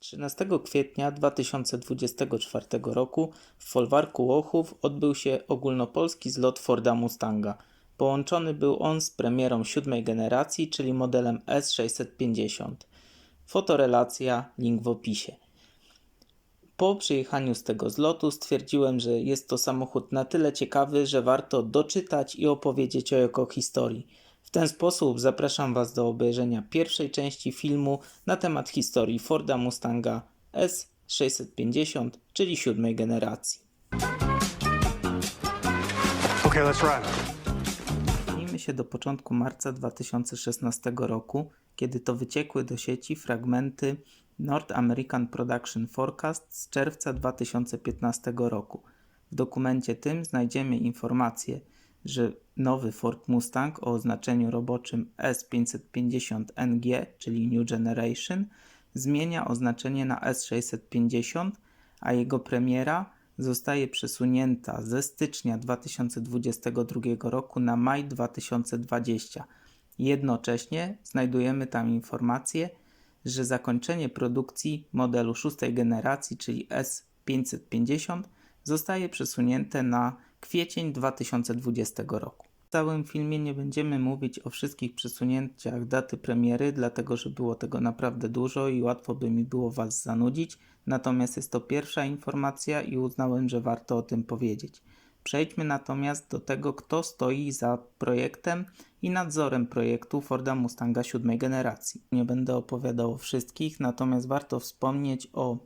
13 kwietnia 2024 roku w folwarku Łochów odbył się ogólnopolski zlot Forda Mustanga. Połączony był on z premierą siódmej generacji, czyli modelem S650. Fotorelacja, link w opisie. Po przyjechaniu z tego zlotu stwierdziłem, że jest to samochód na tyle ciekawy, że warto doczytać i opowiedzieć o jego historii. W ten sposób zapraszam Was do obejrzenia pierwszej części filmu na temat historii Forda Mustanga S650, czyli siódmej generacji. Okay, let's run. Cofnijmy się do początku marca 2016 roku, kiedy to wyciekły do sieci fragmenty North American Production Forecast z czerwca 2015 roku. W dokumencie tym znajdziemy informację, że nowy Ford Mustang o oznaczeniu roboczym S550NG, czyli New Generation, zmienia oznaczenie na S650, a jego premiera zostaje przesunięta ze stycznia 2022 roku na maj 2020. Jednocześnie znajdujemy tam informację, że zakończenie produkcji modelu szóstej generacji, czyli S550, zostaje przesunięte na kwiecień 2020 roku. W całym filmie nie będziemy mówić o wszystkich przesunięciach daty premiery, dlatego że było tego naprawdę dużo i łatwo by mi było Was zanudzić. Natomiast jest to pierwsza informacja i uznałem, że warto o tym powiedzieć. Przejdźmy natomiast do tego, kto stoi za projektem i nadzorem projektu Forda Mustanga siódmej generacji. Nie będę opowiadał o wszystkich, natomiast warto wspomnieć o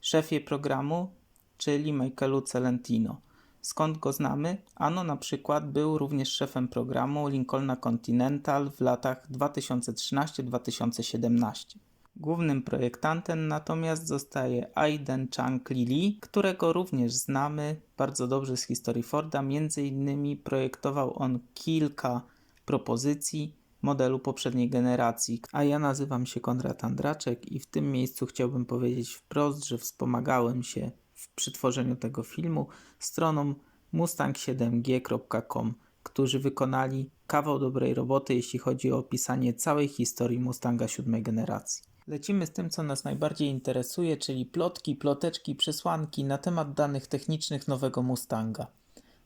szefie programu, czyli Michaelu Celentino. Skąd go znamy? Ano na przykład był również szefem programu Lincolna Continental w latach 2013-2017. Głównym projektantem natomiast zostaje Aiden Chang Lili, którego również znamy bardzo dobrze z historii Forda. Między innymi projektował on kilka propozycji modelu poprzedniej generacji. A ja nazywam się Konrad Andraczek i w tym miejscu chciałbym powiedzieć wprost, że wspomagałem się w przytworzeniu tego filmu stroną mustang7g.com, którzy wykonali kawał dobrej roboty, jeśli chodzi o opisanie całej historii Mustanga siódmej generacji. Lecimy z tym, co nas najbardziej interesuje, czyli plotki, ploteczki, przesłanki na temat danych technicznych nowego Mustanga.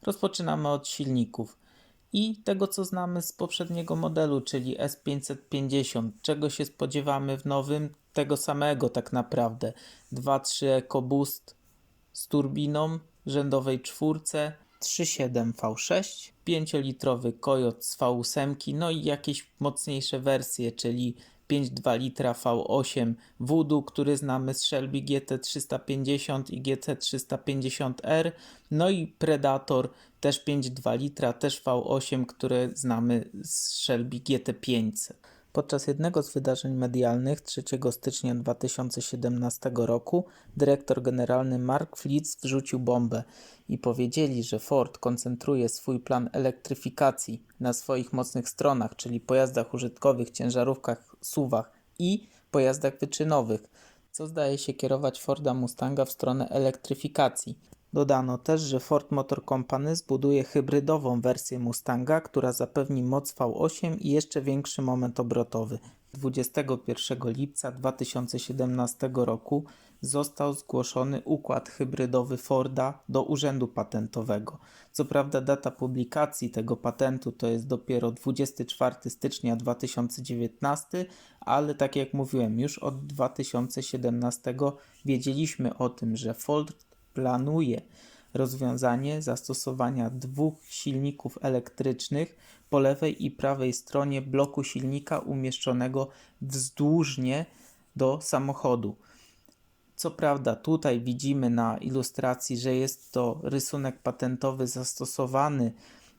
Rozpoczynamy od silników i tego, co znamy z poprzedniego modelu, czyli S550. Czego się spodziewamy w nowym? Tego samego tak naprawdę. 2.3 EcoBoost z turbiną, rzędowej czwórce, 3.7 V6, 5-litrowy Coyote z V8, no i jakieś mocniejsze wersje, czyli 5,2 litra V8 Voodoo, który znamy z Shelby GT350 i GT350R, no i Predator też 5,2 litra, też V8, które znamy z Shelby GT500. Podczas jednego z wydarzeń medialnych 3 stycznia 2017 roku dyrektor generalny Mark Flitz wrzucił bombę i powiedzieli, że Ford koncentruje swój plan elektryfikacji na swoich mocnych stronach, czyli pojazdach użytkowych, ciężarówkach, suwach i pojazdach wyczynowych, co zdaje się kierować Forda Mustanga w stronę elektryfikacji. Dodano też, że Ford Motor Company zbuduje hybrydową wersję Mustanga, która zapewni moc V8 i jeszcze większy moment obrotowy. 21 lipca 2017 roku został zgłoszony układ hybrydowy Forda do Urzędu Patentowego. Co prawda data publikacji tego patentu to jest dopiero 24 stycznia 2019, ale tak jak mówiłem, już od 2017 wiedzieliśmy o tym, że Ford planuje rozwiązanie zastosowania dwóch silników elektrycznych po lewej i prawej stronie bloku silnika umieszczonego wzdłużnie do samochodu. Co prawda, tutaj widzimy na ilustracji, że jest to rysunek patentowy zastosowany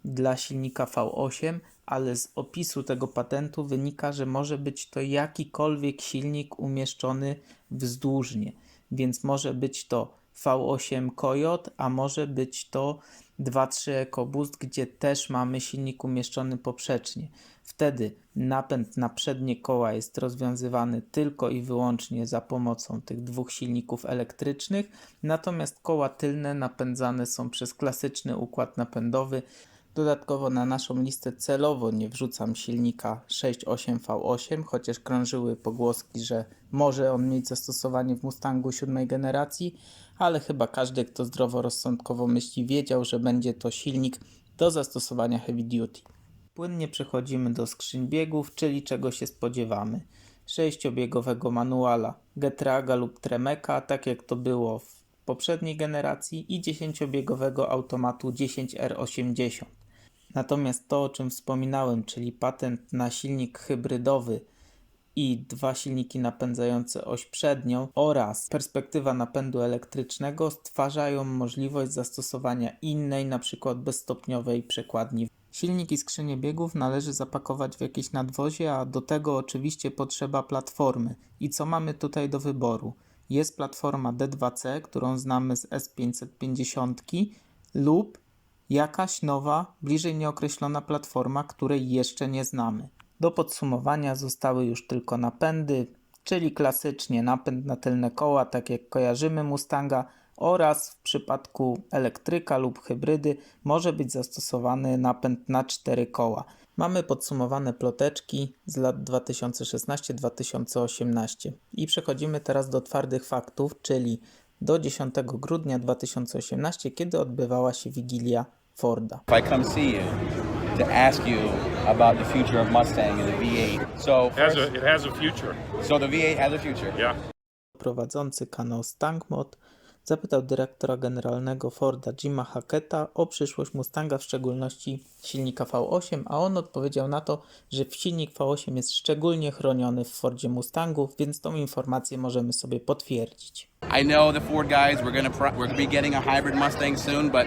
dla silnika V8, ale z opisu tego patentu wynika, że może być to jakikolwiek silnik umieszczony wzdłużnie, więc może być to V8 Coyote, a może być to 2.3 EcoBoost, gdzie też mamy silnik umieszczony poprzecznie. Wtedy napęd na przednie koła jest rozwiązywany tylko i wyłącznie za pomocą tych dwóch silników elektrycznych, natomiast koła tylne napędzane są przez klasyczny układ napędowy Dodatkowo na naszą listę celowo nie wrzucam silnika 6.8 V8, chociaż krążyły pogłoski, że może on mieć zastosowanie w Mustangu siódmej generacji, ale chyba każdy, kto zdroworozsądkowo myśli, wiedział, że będzie to silnik do zastosowania heavy duty. Płynnie przechodzimy do skrzyń biegów, czyli czego się spodziewamy. Sześciobiegowego manuala Getraga lub Tremeka, tak jak to było w poprzedniej generacji i 10-biegowego automatu 10R80. Natomiast to, o czym wspominałem, czyli patent na silnik hybrydowy i dwa silniki napędzające oś przednią oraz perspektywa napędu elektrycznego stwarzają możliwość zastosowania innej, np. bezstopniowej przekładni. Silnik i skrzynię biegów należy zapakować w jakieś nadwozie, a do tego oczywiście potrzeba platformy. I co mamy tutaj do wyboru? Jest platforma D2C, którą znamy z S550 lub jakaś nowa, bliżej nieokreślona platforma, której jeszcze nie znamy. Do podsumowania zostały już tylko napędy, czyli klasycznie napęd na tylne koła, tak jak kojarzymy Mustanga, oraz w przypadku elektryka lub hybrydy może być zastosowany napęd na cztery koła. Mamy podsumowane ploteczki z lat 2016-2018 i przechodzimy teraz do twardych faktów, czyli do 10 grudnia 2018, kiedy odbywała się Wigilia Forda. if I come see you to ask you about the future of Mustang and the V8. So, Has first- a, it has a future. so the V8 has a future. Yeah. prowadzący kanał Stangmod zapytał dyrektora generalnego Forda Jima Hacketa o przyszłość Mustanga, w szczególności silnika V8, a on odpowiedział na to, że silnik V8 jest szczególnie chroniony w Fordzie Mustangów, więc tą informację możemy sobie potwierdzić. I know the Ford guys. We're gonna pro- we're gonna be getting a hybrid Mustang soon, but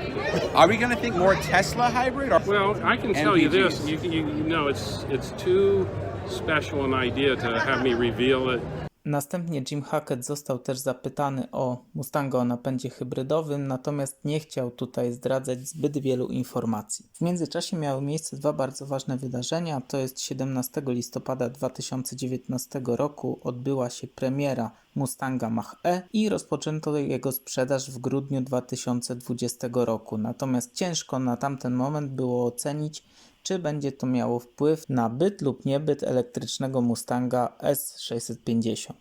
are we gonna think more Tesla hybrid or Well, I can tell you NVGs. this. You, you, you know, it's it's too special an idea to have me reveal it. Następnie Jim Hackett został też zapytany o Mustanga o napędzie hybrydowym, natomiast nie chciał tutaj zdradzać zbyt wielu informacji. W międzyczasie miały miejsce dwa bardzo ważne wydarzenia. To jest 17 listopada 2019 roku odbyła się premiera Mustanga Mach-E i rozpoczęto jego sprzedaż w grudniu 2020 roku. Natomiast ciężko na tamten moment było ocenić, czy będzie to miało wpływ na byt lub niebyt elektrycznego Mustanga S650.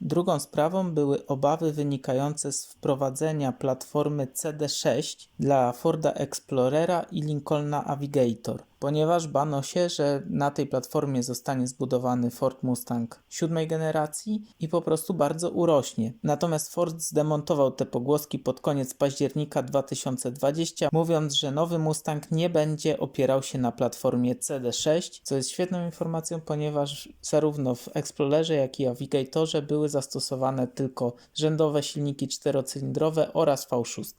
Drugą sprawą były obawy wynikające z wprowadzenia platformy CD6 dla Forda Explorera i Lincolna Navigator, ponieważ bano się, że na tej platformie zostanie zbudowany Ford Mustang siódmej generacji i po prostu bardzo urośnie. Natomiast Ford zdemontował te pogłoski pod koniec października 2020, mówiąc, że nowy Mustang nie będzie opierał się na platformie CD6, co jest świetną informacją, ponieważ zarówno w Explorerze, jak i Navigatorze były zastosowane tylko rzędowe silniki czterocylindrowe oraz V6.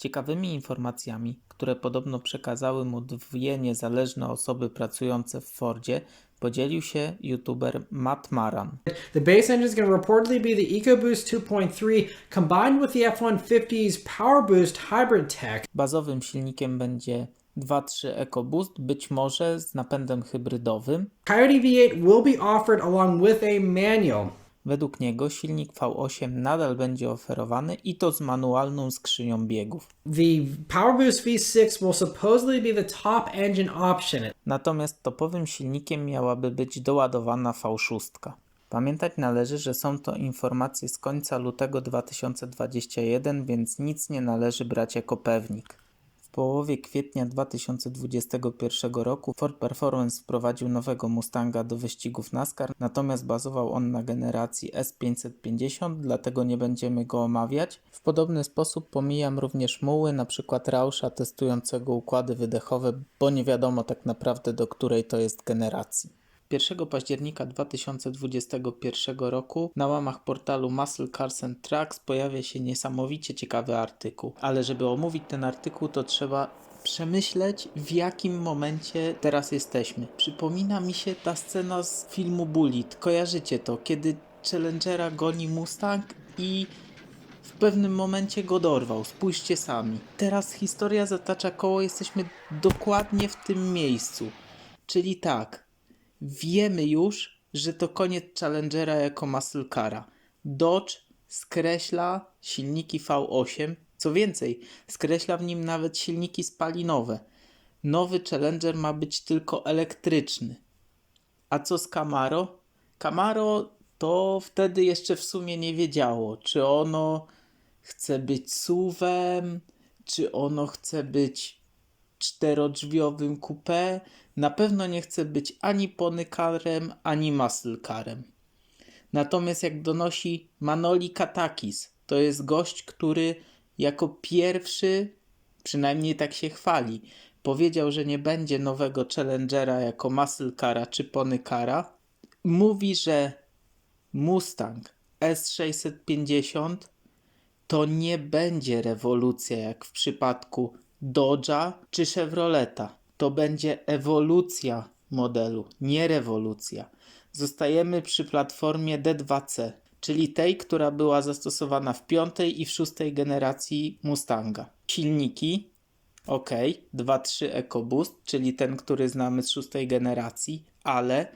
Ciekawymi informacjami, które podobno przekazały mu dwie niezależne osoby pracujące w Fordzie, podzielił się youtuber Matt Maran. The base engine is going to reportedly be the EcoBoost 2.3 combined with the F-150's Power Boost hybrid tech. Bazowym silnikiem będzie 2.3 EcoBoost, być może z napędem hybrydowym. Coyote V8 will be offered along with a manual. Według niego silnik V8 nadal będzie oferowany i to z manualną skrzynią biegów. The Power Boost V6 will supposedly be the top engine option. Natomiast topowym silnikiem miałaby być doładowana V6. Pamiętać należy, że są to informacje z końca lutego 2021, więc nic nie należy brać jako pewnik. Połowie kwietnia 2021 roku Ford Performance wprowadził nowego Mustanga do wyścigów NASCAR, natomiast bazował on na generacji S550, dlatego nie będziemy go omawiać. W podobny sposób pomijam również muły, np. Rauscha testującego układy wydechowe, bo nie wiadomo tak naprawdę do której to jest generacji. 1 października 2021 roku na łamach portalu Muscle Cars and Trucks pojawia się niesamowicie ciekawy artykuł. Ale żeby omówić ten artykuł, to trzeba przemyśleć, w jakim momencie teraz jesteśmy. Przypomina mi się ta scena z filmu Bullet. Kojarzycie to, kiedy Challengera goni Mustang i w pewnym momencie go dorwał. Spójrzcie sami. Teraz historia zatacza koło, jesteśmy dokładnie w tym miejscu. Czyli tak, wiemy już, że to koniec Challengera jako muscle cara. Dodge skreśla silniki V8, co więcej, skreśla w nim nawet silniki spalinowe. nowy Challenger ma być tylko elektryczny. A co z Camaro? Camaro to wtedy jeszcze w sumie nie wiedziało, czy ono chce być SUV-em, czy ono chce być czterodrzwiowym coupé. Na pewno nie chce być ani ponykarem, ani muscle carem. Natomiast jak donosi Manoli Katakis, to jest gość, który jako pierwszy, przynajmniej tak się chwali, powiedział, że nie będzie nowego Challengera jako muscle cara czy ponycara. Mówi, że Mustang S650 to nie będzie rewolucja jak w przypadku Dodge'a czy Chevroleta. To będzie ewolucja modelu, nie rewolucja. Zostajemy przy platformie D2C, czyli tej, która była zastosowana w piątej i w szóstej generacji Mustanga. Silniki ok, 2.3 EcoBoost, czyli ten, który znamy z szóstej generacji, ale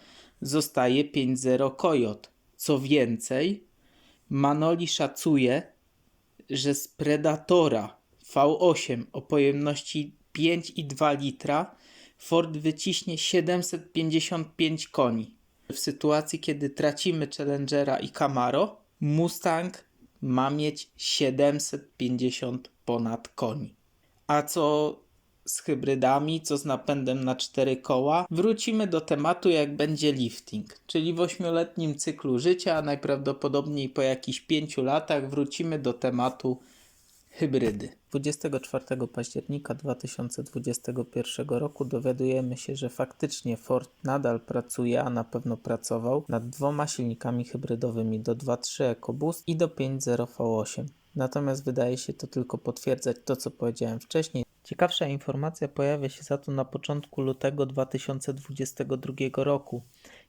zostaje 5.0 Coyote. Co więcej, Manoli szacuje, że z Predatora V8 o pojemności 5,2 litra Ford wyciśnie 755 koni. W sytuacji, kiedy tracimy Challengera i Camaro, Mustang ma mieć 750 ponad koni. A co z hybrydami, co z napędem na cztery koła? Wrócimy do tematu, jak będzie lifting, czyli w ośmioletnim cyklu życia, a najprawdopodobniej po jakichś pięciu latach wrócimy do tematu hybrydy. 24 października 2021 roku dowiadujemy się, że faktycznie Ford nadal pracuje, a na pewno pracował nad dwoma silnikami hybrydowymi do 2.3 EcoBoost i do 5.0 V8. Natomiast wydaje się to tylko potwierdzać to, co powiedziałem wcześniej. Ciekawsza informacja pojawia się za to na początku lutego 2022 roku,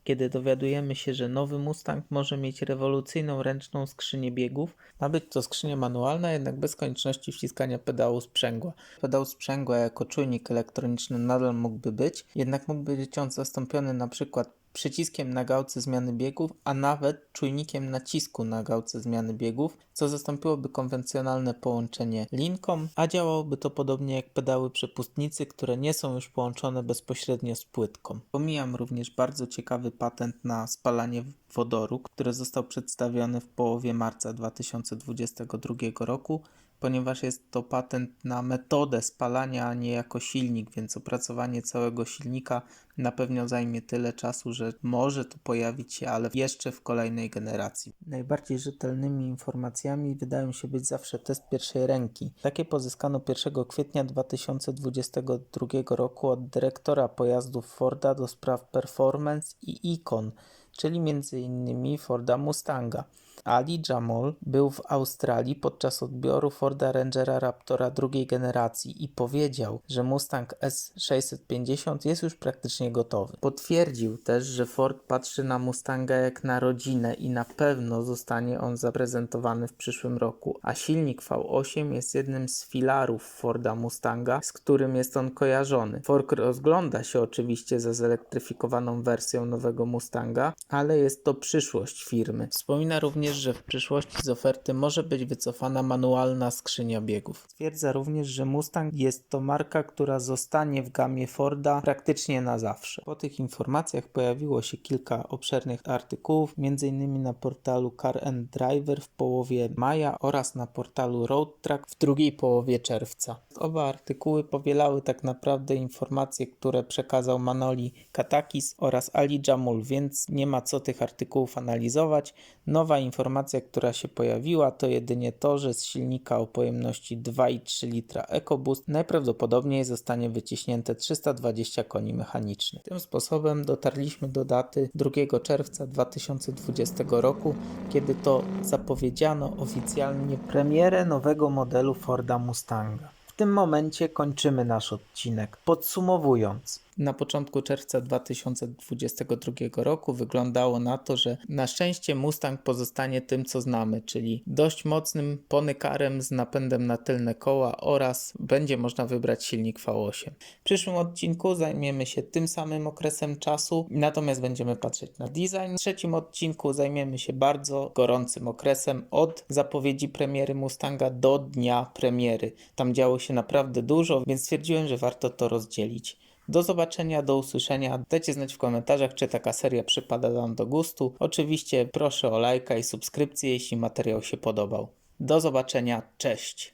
kiedy dowiadujemy się, że nowy Mustang może mieć rewolucyjną ręczną skrzynię biegów. Ma być to skrzynia manualna, jednak bez konieczności wciskania pedału sprzęgła. Pedał sprzęgła jako czujnik elektroniczny nadal mógłby być, jednak mógłby być on zastąpiony na przykład przyciskiem na gałce zmiany biegów, a nawet czujnikiem nacisku na gałce zmiany biegów, co zastąpiłoby konwencjonalne połączenie linką, a działałoby to podobnie jak pedały przepustnicy, które nie są już połączone bezpośrednio z płytką. Pomijam również bardzo ciekawy patent na spalanie wodoru, który został przedstawiony w połowie marca 2022 roku, ponieważ jest to patent na metodę spalania, a nie jako silnik, więc opracowanie całego silnika na pewno zajmie tyle czasu, że może to pojawić się, ale jeszcze w kolejnej generacji. Najbardziej rzetelnymi informacjami wydają się być zawsze test pierwszej ręki. Takie pozyskano 1 kwietnia 2022 roku od dyrektora pojazdów Forda do spraw performance i ikon, czyli m.in. Forda Mustanga. Ali Jamal był w Australii podczas odbioru Forda Rangera Raptora drugiej generacji i powiedział, że Mustang S650 jest już praktycznie gotowy. Potwierdził też, że Ford patrzy na Mustanga jak na rodzinę i na pewno zostanie on zaprezentowany w przyszłym roku, a silnik V8 jest jednym z filarów Forda Mustanga, z którym jest on kojarzony. Ford rozgląda się oczywiście za zelektryfikowaną wersją nowego Mustanga, ale jest to przyszłość firmy. Wspomina również, że w przyszłości z oferty może być wycofana manualna skrzynia biegów. Stwierdza również, że Mustang jest to marka, która zostanie w gamie Forda praktycznie na zawsze. Po tych informacjach pojawiło się kilka obszernych artykułów, m.in. na portalu Car and Driver w połowie maja oraz na portalu Road Track w drugiej połowie czerwca. Oba artykuły powielały tak naprawdę informacje, które przekazał Manoli Katakis oraz Ali Jamul, więc nie ma co tych artykułów analizować. Nowa informacja, która się pojawiła, to jedynie to, że z silnika o pojemności 2,3 litra EcoBoost najprawdopodobniej zostanie wyciśnięte 320 koni mechanicznych. Tym sposobem dotarliśmy do daty 2 czerwca 2020 roku, kiedy to zapowiedziano oficjalnie premierę nowego modelu Forda Mustanga. W tym momencie kończymy nasz odcinek. Podsumowując, na początku czerwca 2022 roku wyglądało na to, że na szczęście Mustang pozostanie tym, co znamy, czyli dość mocnym ponykarem z napędem na tylne koła oraz będzie można wybrać silnik V8. W przyszłym odcinku zajmiemy się tym samym okresem czasu, natomiast będziemy patrzeć na design. W trzecim odcinku zajmiemy się bardzo gorącym okresem od zapowiedzi premiery Mustanga do dnia premiery. Tam działo się naprawdę dużo, więc stwierdziłem, że warto to rozdzielić. Do zobaczenia, do usłyszenia. Dajcie znać w komentarzach, czy taka seria przypada Wam do gustu. Oczywiście proszę o lajka i subskrypcję, jeśli materiał się podobał. Do zobaczenia, cześć!